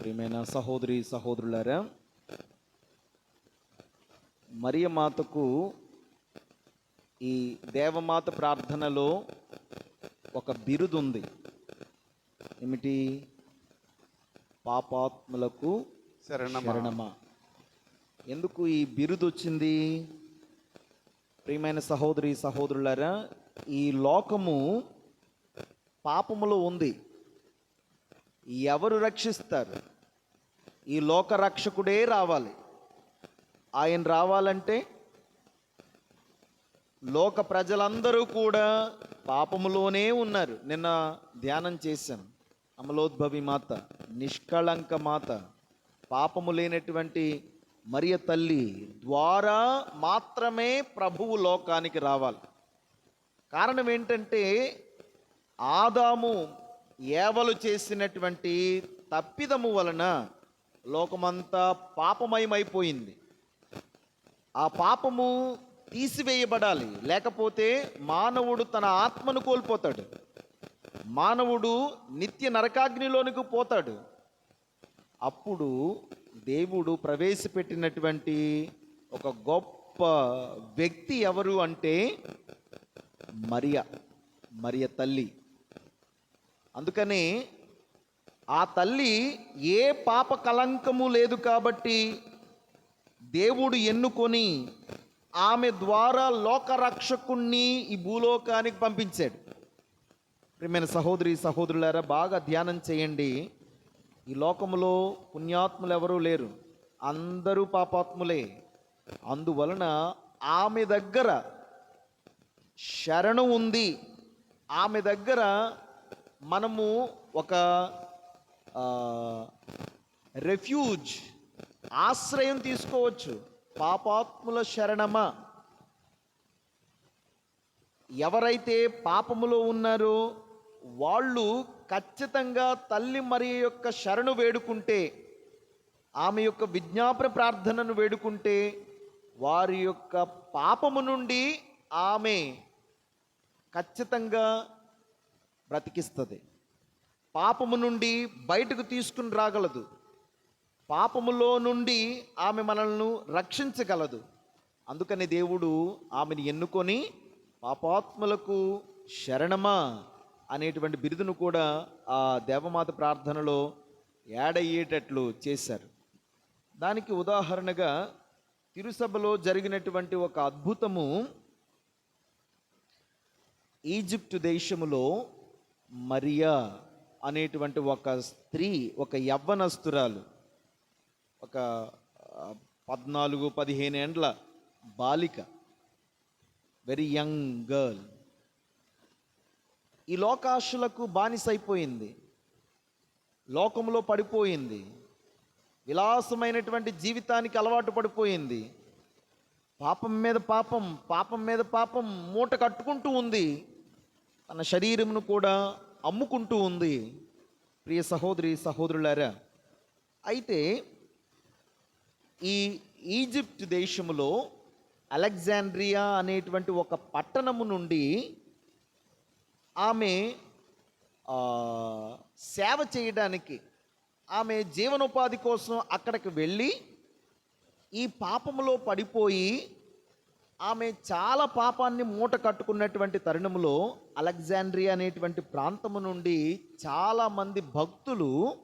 ప్రియమైన సహోదరి సహోదరులారా మరియ మాతకు ఈ దేవమాత ప్రార్థనలో ఒక బిరుదు ఉంది ఏమిటి? పాపాత్ములకు శరణమా. శరణమా. ఎందుకు ఈ బిరుదు వచ్చింది ప్రియమైన సహోదరి సహోదరులారా ఈ లోకము పాపములో ఉంది. ఎవరు రక్షిస్తారు? ఈ లోక రక్షకుడే రావాలి. ఆయన రావాలంటే లోక ప్రజలందరూ కూడా పాపములోనే ఉన్నారు. నిన్న ధ్యానం చేశాను అమలోద్భవి మాత నిష్కళంక మాత పాపము లేనటువంటి మరియ తల్లి ద్వారా మాత్రమే ప్రభువు లోకానికి రావాలి. కారణం ఏంటంటే ఆదాము ఏవలు చేసినటువంటి తప్పిదము వలన లోకమంతా పాపమయమైపోయింది. ఆ పాపము తీసివేయబడాలి. లేకపోతే మానవుడు తన ఆత్మను కోల్పోతాడు. మానవుడు నిత్య నరకాగ్నిలోనికి పోతాడు. అప్పుడు దేవుడు ప్రవేశపెట్టినటువంటి ఒక గొప్ప వ్యక్తి ఎవరు అంటే మరియ మరియ తల్లి. అందుకని ఆ తల్లి ఏ పాప కలంకము లేదు కాబట్టి దేవుడు ఎన్నుకొని ఆమె ద్వారా లోకరక్షకుణ్ణి ఈ భూలోకానికి పంపించాడు. ప్రియమైన సహోదరి సహోదరులారా బాగా ధ్యానం చేయండి. ఈ లోకములో పుణ్యాత్ములు ఎవరూ లేరు. అందరూ పాపాత్ములే. అందువలన ఆమె దగ్గర శరణు ఉంది. ఆమె దగ్గర మనము ఒక రెఫ్యూజ్ ఆశ్రయం తీసుకోవచ్చు. పాపాత్ముల శరణమా? ఎవరైతే పాపములో ఉన్నారో వాళ్ళు ఖచ్చితంగా తల్లి మరి యొక్క శరణు వేడుకుంటే ఆమె యొక్క విజ్ఞాపన ప్రార్థనను వేడుకుంటే వారి యొక్క పాపము నుండి ఆమె ఖచ్చితంగా బ్రతికిస్తుంది. పాపము నుండి బయటకు తీసుకుని రాగలదు. పాపములో నుండి ఆమె మనల్ని రక్షించగలదు. అందుకని దేవుడు ఆమెను ఎన్నుకొని పాపాత్ములకు శరణమా అనేటువంటి బిరుదును కూడా ఆ దేవమాత ప్రార్థనలో యాడయ్యేటట్లు చేశారు. దానికి ఉదాహరణగా తిరుసభలో జరిగినటువంటి ఒక అద్భుతము ఈజిప్టు దేశములో మరియా అనేటువంటి ఒక స్త్రీ ఒక యవ్వనస్తురాలు. ఒక పద్నాలుగు పదిహేను ఏండ్ల బాలిక. వెరీ యంగ్ గర్ల్ ఈ లోకాశులకు బానిసైపోయింది. లోకంలో పడిపోయింది. విలాసమైనటువంటి జీవితానికి అలవాటు పడిపోయింది. పాపం మీద పాపం పాపం మీద పాపం మూట కట్టుకుంటూ ఉంది. తన శరీరమును కూడా అమ్ముకుంటూ ఉంది. ప్రియ సహోదరి సహోదరులారా అయితే ఈ ఈజిప్ట్ దేశములో అలెగ్జాండ్రియా అనేటువంటి ఒక పట్టణము నుండి ఆమె సేవ చేయడానికి ఆమె జీవనోపాధి కోసం అక్కడికి వెళ్ళి ఈ పాపములో పడిపోయి ఆమె చాలా పాపాన్ని మూట కట్టుకున్నటువంటి తరుణంలో అలెగ్జాండ్రియా అనేటువంటి ప్రాంతము నుండి చాలామంది భక్తులు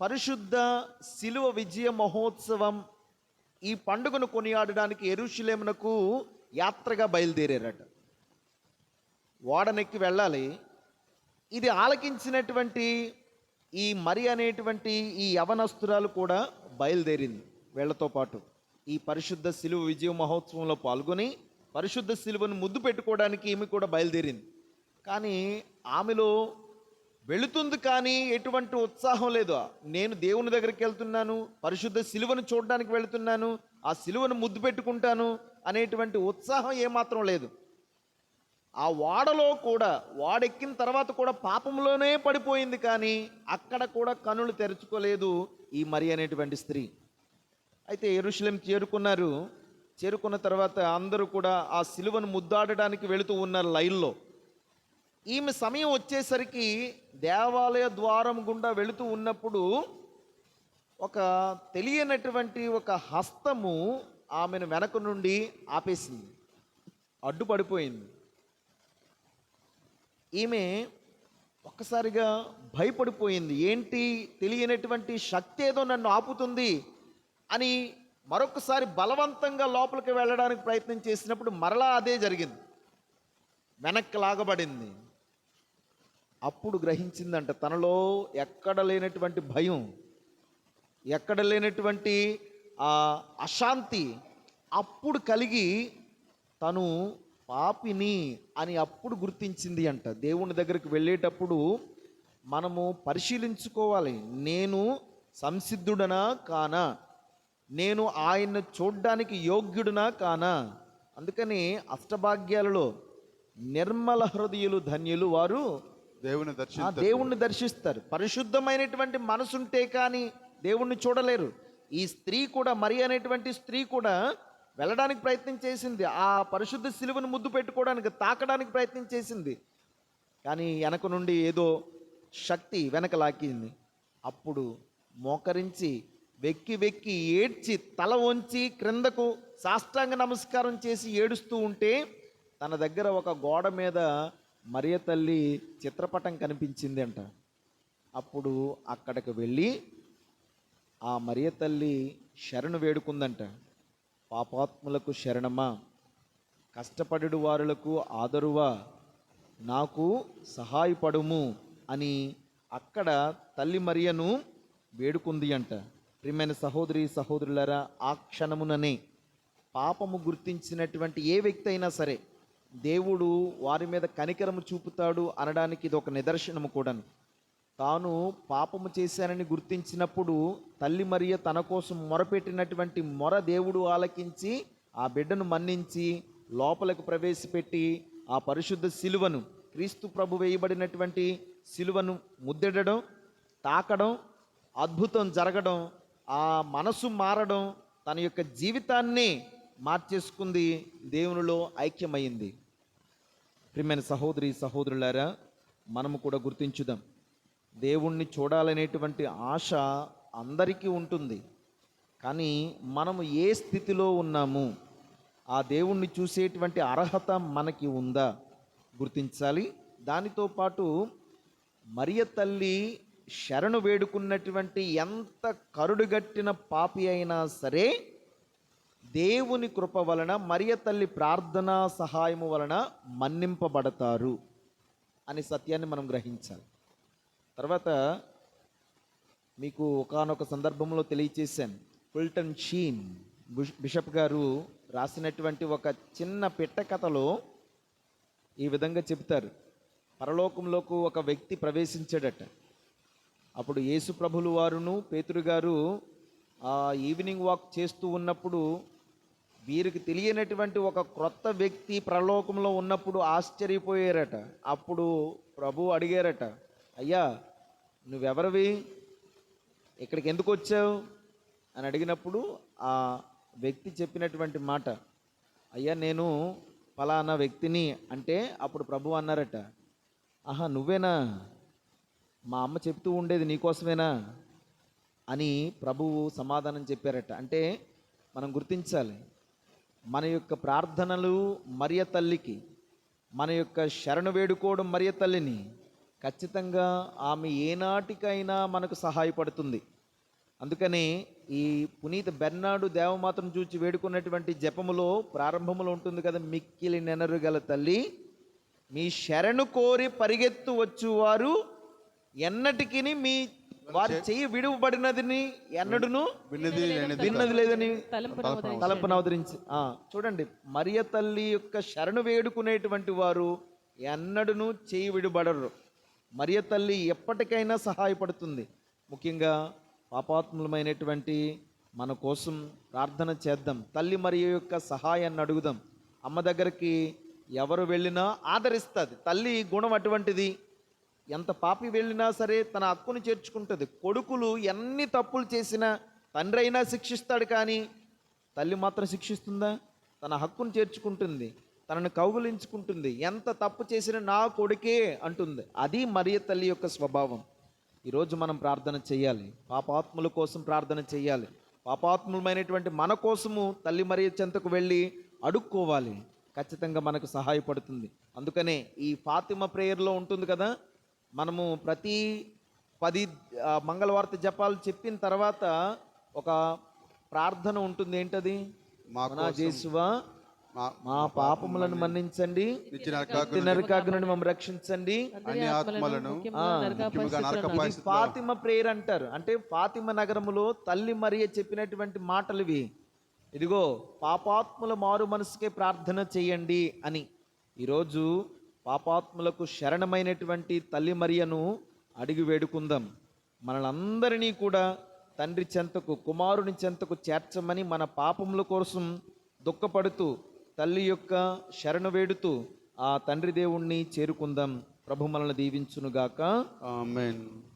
పరిశుద్ధ శిలువ విజయ మహోత్సవం ఈ పండుగను కొనియాడడానికి ఎరుషులేమునకు యాత్రగా బయలుదేరారట. ఓడనెక్కి వెళ్ళాలి. ఇది ఆలకించినటువంటి ఈ మరి అనేటువంటి ఈ యవనస్తురాలు కూడా బయలుదేరింది వీళ్ళతో పాటు. ఈ పరిశుద్ధ శిలువ విజయ మహోత్సవంలో పాల్గొని పరిశుద్ధ శిలువను ముద్దు పెట్టుకోవడానికి ఈమె కూడా బయలుదేరింది. కానీ ఆమెలో వెళుతుంది కానీ ఎటువంటి ఉత్సాహం లేదు. నేను దేవుని దగ్గరికి వెళ్తున్నాను పరిశుద్ధ శిలువను చూడడానికి వెళుతున్నాను ఆ శిలువను ముద్దు పెట్టుకుంటాను అనేటువంటి ఉత్సాహం ఏమాత్రం లేదు. ఆ వాడలో కూడా వాడెక్కిన తర్వాత కూడా పాపంలోనే పడిపోయింది కానీ అక్కడ కూడా కనులు తెరుచుకోలేదు ఈ మరి అనేటువంటి స్త్రీ. అయితే ఎరుషులేం చేరుకున్నారు. చేరుకున్న తర్వాత అందరూ కూడా ఆ సిలువను ముద్దాడడానికి వెళుతూ ఉన్నారు లైన్లో ఈమె సమయం వచ్చేసరికి దేవాలయ ద్వారం గుండా వెళుతూ ఉన్నప్పుడు ఒక తెలియనటువంటి ఒక హస్తము ఆమెను వెనక నుండి ఆపేసింది. అడ్డుపడిపోయింది. ఈమె ఒక్కసారిగా భయపడిపోయింది. ఏంటి తెలియనటువంటి శక్తి ఏదో నన్ను ఆపుతుంది. అని మరొకసారి బలవంతంగా లోపలికి వెళ్ళడానికి ప్రయత్నం చేసినప్పుడు మరలా అదే జరిగింది. వెనక్కి లాగబడింది. అప్పుడు గ్రహించిందంట తనలో ఎక్కడ లేనటువంటి భయం ఎక్కడ లేనటువంటి ఆ అశాంతి అప్పుడు కలిగి తను పాపిని అని అప్పుడు గుర్తించింది అంట. దేవుని దగ్గరికి వెళ్ళేటప్పుడు మనము పరిశీలించుకోవాలి. నేను సంసిద్ధుడనా కానా? నేను ఆయన్ను చూడ్డానికి యోగ్యుడునా కానా? అందుకని అష్టభాగ్యాలలో నిర్మల హృదయులు ధన్యులు వారు దేవుని ఆ దర్శించ దేవుణ్ణి దర్శిస్తారు. పరిశుద్ధమైనటువంటి మనసుంటే కానీ దేవుణ్ణి చూడలేరు. ఈ స్త్రీ కూడా మరి అనేటువంటి స్త్రీ కూడా వెళ్ళడానికి ప్రయత్నం చేసింది. ఆ పరిశుద్ధ శిలువను ముద్దు పెట్టుకోవడానికి తాకడానికి ప్రయత్నం చేసింది. కానీ వెనక నుండి ఏదో శక్తి వెనక లాక్కింది. అప్పుడు మోకరించి వెక్కి వెక్కి ఏడ్చి తల వంచి క్రిందకు సాష్టాంగ నమస్కారం చేసి ఏడుస్తూ ఉంటే తన దగ్గర ఒక గోడ మీద మరియ తల్లి చిత్రపటం కనిపించింది అంట అప్పుడు అక్కడికి వెళ్ళి ఆ మరియ తల్లి శరణు వేడుకుందంట. పాపాత్ములకు శరణమా కష్టపడు వారులకు ఆదరువా నాకు సహాయపడుము అని అక్కడ తల్లి మరియను వేడుకుంది అంట. ప్రియమైన సహోదరి సహోదరులరా ఆ క్షణముననే పాపము గుర్తించినటువంటి ఏ వ్యక్తి అయినా సరే దేవుడు వారి మీద కనికరము చూపుతాడు అనడానికి ఇది ఒక నిదర్శనము కూడాను. తాను పాపము చేశానని గుర్తించినప్పుడు తల్లి మరియ తన కోసం మొరపెట్టినటువంటి మొర దేవుడు ఆలకించి ఆ బిడ్డను మన్నించి లోపలకు ప్రవేశపెట్టి ఆ పరిశుద్ధ శిలువను క్రీస్తు ప్రభు వేయబడినటువంటి శిలువను ముద్దెడడం తాకడం అద్భుతం జరగడం ఆ మనసు మారడం తన యొక్క జీవితాన్ని మార్చేసుకుంది దేవునిలో ఐక్యమైంది. ప్రియమైన సహోదరి సహోదరులారా మనము కూడా గుర్తించుదాం. దేవుణ్ణి చూడాలనేటువంటి ఆశ అందరికీ ఉంటుంది. కానీ మనము ఏ స్థితిలో ఉన్నాము? ఆ దేవుణ్ణి చూసేటువంటి అర్హత మనకి ఉందా? గుర్తించాలి. దానితో పాటు మరియ తల్లి శరణు వేడుకున్నటువంటి ఎంత కరుడుగట్టిన పాపి అయినా సరే దేవుని కృప వలన మరియ తల్లి ప్రార్థనా సహాయము వలన మన్నింపబడతారు అనే సత్యాన్ని మనం గ్రహించాలి. తర్వాత మీకు ఒకానొక సందర్భంలో తెలియచేశాను. ఫుల్టన్ షీన్ బిష్- బిషప్ గారు రాసినటువంటి ఒక చిన్న పిట్ట కథలో ఈ విధంగా చెప్తారు పరలోకంలోకి ఒక వ్యక్తి ప్రవేశించాడట. అప్పుడు యేసు ప్రభులు వారును పేతురు గారు ఆ ఈవినింగ్ వాక్ చేస్తూ ఉన్నప్పుడు వీరికి తెలియనటువంటి ఒక క్రొత్త వ్యక్తి ప్రలోకంలో ఉన్నప్పుడు ఆశ్చర్యపోయారట. అప్పుడు ప్రభు అడిగారట అయ్యా నువ్వెవరివి? ఇక్కడికి ఎందుకు వచ్చావు? అని అడిగినప్పుడు ఆ వ్యక్తి చెప్పినటువంటి మాట అయ్యా నేను ఫలానా వ్యక్తిని అంటే అప్పుడు ప్రభు అన్నారట ఆహా నువ్వేనా? మా అమ్మ చెప్తూ ఉండేది నీకోసమేనా అని ప్రభువు సమాధానం చెప్పారట. అంటే మనం గుర్తించాలి మన యొక్క ప్రార్థనలు మరియ తల్లికి మన యొక్క శరణు వేడుకోవడం మరియ తల్లిని ఖచ్చితంగా ఆమె ఏనాటికైనా మనకు సహాయపడుతుంది. అందుకని ఈ పునీత బెర్నాడు దేవమాతను చూచి వేడుకున్నటువంటి జపములో ప్రారంభములో ఉంటుంది కదా మిక్కిలి నెనరు గల తల్లి మీ శరణు కోరి పరిగెత్తు వచ్చువారు ఎన్నటికి మీ వారి చెయ్యి విడువబడినదిని ఎన్నడును? విన్నది లేదని తలంపున అవతరించి. ఆ, చూడండి మరియ తల్లి యొక్క శరణు వేడుకునేటువంటి వారు ఎన్నడును చేయి విడుబడరు. మరియ తల్లి ఎప్పటికైనా సహాయపడుతుంది. ముఖ్యంగా పాపాత్ములమైనటువంటి మన కోసం ప్రార్థన చేద్దాం. తల్లి మరియ యొక్క సహాయాన్ని అడుగుదాం. అమ్మ దగ్గరికి ఎవరు వెళ్ళినా ఆదరిస్తుంది. తల్లి గుణం అటువంటిది. ఎంత పాపి వెళ్ళినా సరే తన హక్కును చేర్చుకుంటుంది. కొడుకులు ఎన్ని తప్పులు చేసినా తండ్రి అయినా శిక్షిస్తాడు కానీ తల్లి మాత్రం శిక్షిస్తుందా? తన హక్కును చేర్చుకుంటుంది తనను కౌగులించుకుంటుంది. ఎంత తప్పు చేసినా నా కొడుకే అంటుంది. అది మరియ తల్లి యొక్క స్వభావం. ఈరోజు మనం ప్రార్థన చేయాలి. పాపాత్ముల కోసం ప్రార్థన చేయాలి. పాపాత్ములమైనటువంటి మన కోసము తల్లి మరియ చెంతకు వెళ్ళి అడుక్కోవాలి. ఖచ్చితంగా మనకు సహాయపడుతుంది. అందుకనే ఈ ఫాతిమ ప్రేయర్లో ఉంటుంది కదా మనము ప్రతి పది మంగళవార్త జపాలు చెప్పిన తర్వాత ఒక ప్రార్థన ఉంటుంది ఏంటది? మా జేసువా మా- పాపములను మన్నించండి. నిత్య నరకాగ్ని నుండి మమ్మల్ని రక్షించండి. ఫాతిమ ప్రేయర్ అంటారు. అంటే ఫాతిమ నగరములో తల్లి మరియ చెప్పినటువంటి మాటలు ఇవి ఇదిగో పాపాత్ముల మారు మనసుకే ప్రార్థన చేయండి అని. ఈరోజు పాపాత్ములకు శరణమైనటువంటి తల్లి మరియను అడిగి వేడుకుందాం. మనలందరినీ కూడా తండ్రి చెంతకు కుమారుని చెంతకు చేర్చమని మన పాపముల కోసం దుఃఖపడుతూ తల్లి యొక్క శరణు వేడుతూ ఆ తండ్రి దేవుణ్ణి చేరుకుందాం. ప్రభు మనల్ని దీవించునుగాక. ఆమెన్.